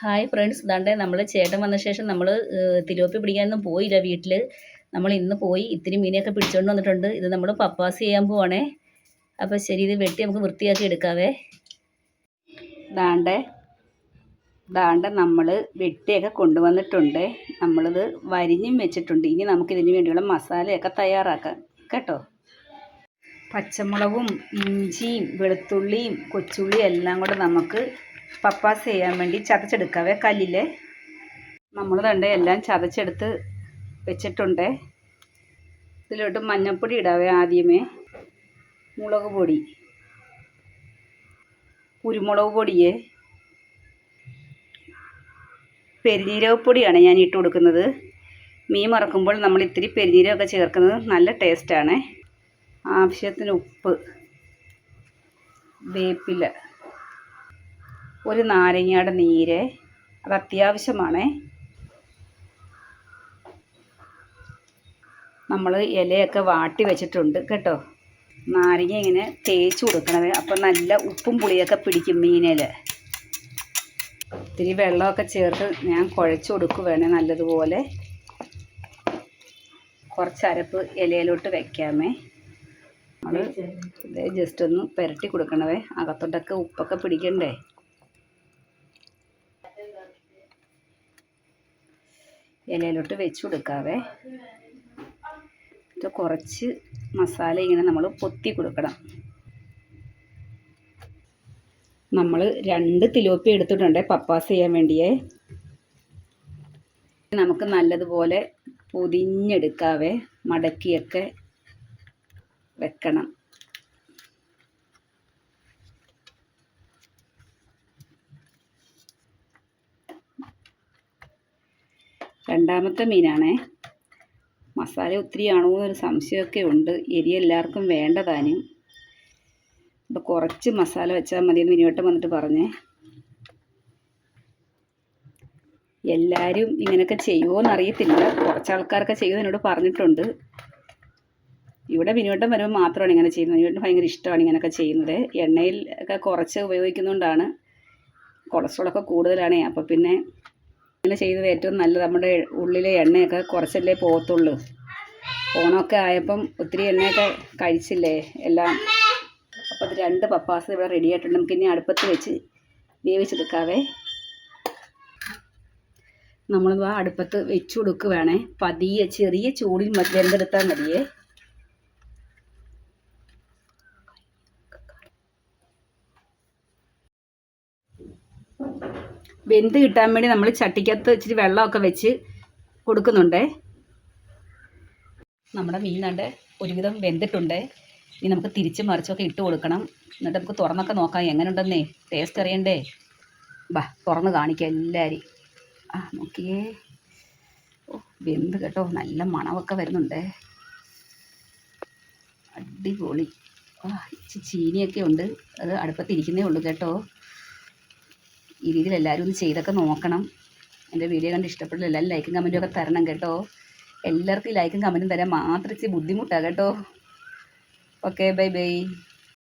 Hi friends ദാണ്ടേ നമ്മൾ ചേട്ടൻ വന്ന ശേഷം നമ്മൾ തിരുവപ്പി പിടിക്കാനൊന്നും പോയില്ല വീട്ടിൽ നമ്മൾ ഇന്ന് പോയി ഇത്തിരി മീനെയൊക്കെ പിടിച്ചുകൊണ്ട് വന്നിട്ടുണ്ട്. ഇത് നമ്മൾ പപ്പാസ് ചെയ്യാൻ പോവാണേ. അപ്പോൾ ശരി ഇത് വെട്ടി നമുക്ക് വൃത്തിയാക്കി എടുക്കാവേ. ദാണ്ടേ ദാണ്ട നമ്മൾ വെട്ടിയൊക്കെ കൊണ്ടുവന്നിട്ടുണ്ട്. നമ്മളിത് വരിഞ്ഞും വെച്ചിട്ടുണ്ട്. ഇനി നമുക്ക് ഇതിന് വേണ്ടിയുള്ള മസാലയൊക്കെ തയ്യാറാക്കാം. കേട്ടോ? പച്ചമുളകും ഇഞ്ചിയും വെളുത്തുള്ളിയും കൊച്ചുള്ളിയും എല്ലാം കൂടെ നമുക്ക് പപ്പാസ് ചെയ്യാൻ വേണ്ടി ചതച്ചെടുക്കാവേ കല്ലിൽ നമ്മൾ കണ്ട് എല്ലാം ചതച്ചെടുത്ത് വെച്ചിട്ടുണ്ട്. ഇതിലോട്ട് മഞ്ഞൾപ്പൊടി ഇടാവേ ആദ്യമേ. മുളക് പൊടി. കുരുമുളക് പൊടിയേ. പെരിഞ്ജീരകപ്പൊടിയാണ് ഞാൻ ഇട്ട് കൊടുക്കുന്നത്. മീൻ മറക്കുമ്പോൾ നമ്മൾ ഇത്തിരി പെരുനീരമൊക്കെ ചേർക്കുന്നത് നല്ല ടേസ്റ്റാണ് ആവശ്യത്തിന് ഉപ്പ് വേപ്പില. ഒരു നാരങ്ങയുടെ നീര്. അത് അത്യാവശ്യമാണേ. നമ്മൾ ഇലയൊക്കെ വാട്ടി വെച്ചിട്ടുണ്ട് കേട്ടോ. നാരങ്ങ ഇങ്ങനെ തേച്ച് കൊടുക്കണത്. അപ്പം നല്ല ഉപ്പും പുളിയൊക്കെ പിടിക്കും മീനിൽ ഇത്തിരി വെള്ളമൊക്കെ ചേർത്ത് ഞാൻ കുഴച്ച് കൊടുക്കുവേണേ നല്ലതുപോലെ. കുറച്ച് അരപ്പ് ഇലയിലോട്ട് വെക്കാമേ. നമ്മൾ ഇത് ജസ്റ്റ് ഒന്ന് പുരട്ടി കൊടുക്കണവേ. അകത്തോട്ടൊക്കെ ഉപ്പൊക്കെ പിടിക്കണ്ടേ? ഇലയിലോട്ട് വെച്ച് കൊടുക്കാവേ. ഇത് കുറച്ച് മസാല ഇങ്ങനെ നമ്മൾ പൊത്തി കൊടുക്കണം. നമ്മൾ രണ്ട് തിലോപ്പി എടുത്തിട്ടുണ്ട് പപ്പാസ് ചെയ്യാൻ വേണ്ടിയേ. നമുക്ക് നല്ലതുപോലെ പൊതിഞ്ഞെടുക്കാവേ. മടക്കിയൊക്കെ വെക്കണം. രണ്ടാമത്തെ മീനാണേ. മസാല ഒത്തിരി ആണോ എന്നൊരു സംശയമൊക്കെ ഉണ്ട്. എരി എല്ലാവർക്കും വേണ്ടതാനും അപ്പോൾ കുറച്ച് മസാല വെച്ചാൽ മതി എന്ന് മിനിവട്ടം വന്നിട്ട് പറഞ്ഞേ. എല്ലാവരും ഇങ്ങനെയൊക്കെ ചെയ്യുമോ എന്നറിയത്തില്ല കുറച്ച് ആൾക്കാരൊക്കെ ചെയ്യുമെന്ന് എന്നോട് പറഞ്ഞിട്ടുണ്ട്. ഇവിടെ മിനിവട്ടം വരുമ്പോൾ മാത്രമാണ് ഇങ്ങനെ ചെയ്യുന്നത്. മിനിവട്ടം ഭയങ്കര ഇഷ്ടമാണ് ഇങ്ങനെയൊക്കെ ചെയ്യുന്നത്. എണ്ണയിൽ ഒക്കെ കുറച്ച് ഉപയോഗിക്കുന്നതുകൊണ്ടാണ് കൊളസ്ട്രോളൊക്കെ കൂടുതലാണ്. അപ്പോൾ പിന്നെ ഇങ്ങനെ ചെയ്യുന്നത് ഏറ്റവും നല്ലത്. നമ്മുടെ ഉള്ളിലെ എണ്ണയൊക്കെ കുറച്ചല്ലേ പോകത്തുള്ളൂ. ഓണമൊക്കെ ആയപ്പം ഒത്തിരി എണ്ണയൊക്കെ കഴിച്ചില്ലേ എല്ലാം? അപ്പോൾ രണ്ട് പപ്പാസ് ഇവിടെ റെഡി ആയിട്ടുണ്ട്. നമുക്ക് ഇനി അടുപ്പത്ത് വെച്ച് വേവിച്ചെടുക്കാവേ. നമ്മൾ അടുപ്പത്ത് വെച്ചു കൊടുക്കുകയാണേ പതിയെ ചെറിയ ചൂടിൽ വെന്തെടുത്താൽ മതിയേ. വെന്ത് കിട്ടാൻ വേണ്ടി നമ്മൾ ചട്ടിക്കകത്ത് ഇച്ചിരി വെള്ളമൊക്കെ വെച്ച് കൊടുക്കുന്നുണ്ട്. നമ്മുടെ മീനാണ്ട് ഒരുവിധം വെന്തിട്ടുണ്ട്. ഇനി നമുക്ക് തിരിച്ച് മറിച്ചൊക്കെ ഇട്ട് കൊടുക്കണം. എന്നിട്ട് നമുക്ക് തുറന്നൊക്കെ നോക്കാം. എങ്ങനെയുണ്ടെന്നേ ടേസ്റ്റ് അറിയണ്ടേ? ബാ തുറന്ന് കാണിക്കാം എല്ലാവരും ആ നോക്കിയേ. ഓ വെന്ത് കേട്ടോ. നല്ല മണമൊക്കെ വരുന്നുണ്ടേ. അടിപൊളി. ആ ചീനിയൊക്കെ ഉണ്ട്. അത് അടുപ്പത്തിരിക്കുന്നേ ഉള്ളൂ കേട്ടോ. ഈ രീതിയിൽ എല്ലാവരും ഒന്ന് ചെയ്തൊക്കെ നോക്കണം. എന്റെ വീഡിയോ കണ്ട് ഇഷ്ടപ്പെടില്ല എല്ലാവരും ലൈക്കും കമന്റും ഒക്കെ തരണം കേട്ടോ. എല്ലാവർക്കും ലൈക്കും കമന്റും തരാൻ മാത്രം ഇച്ചിരി ബുദ്ധിമുട്ടാണ് കേട്ടോ. Okay bye bye.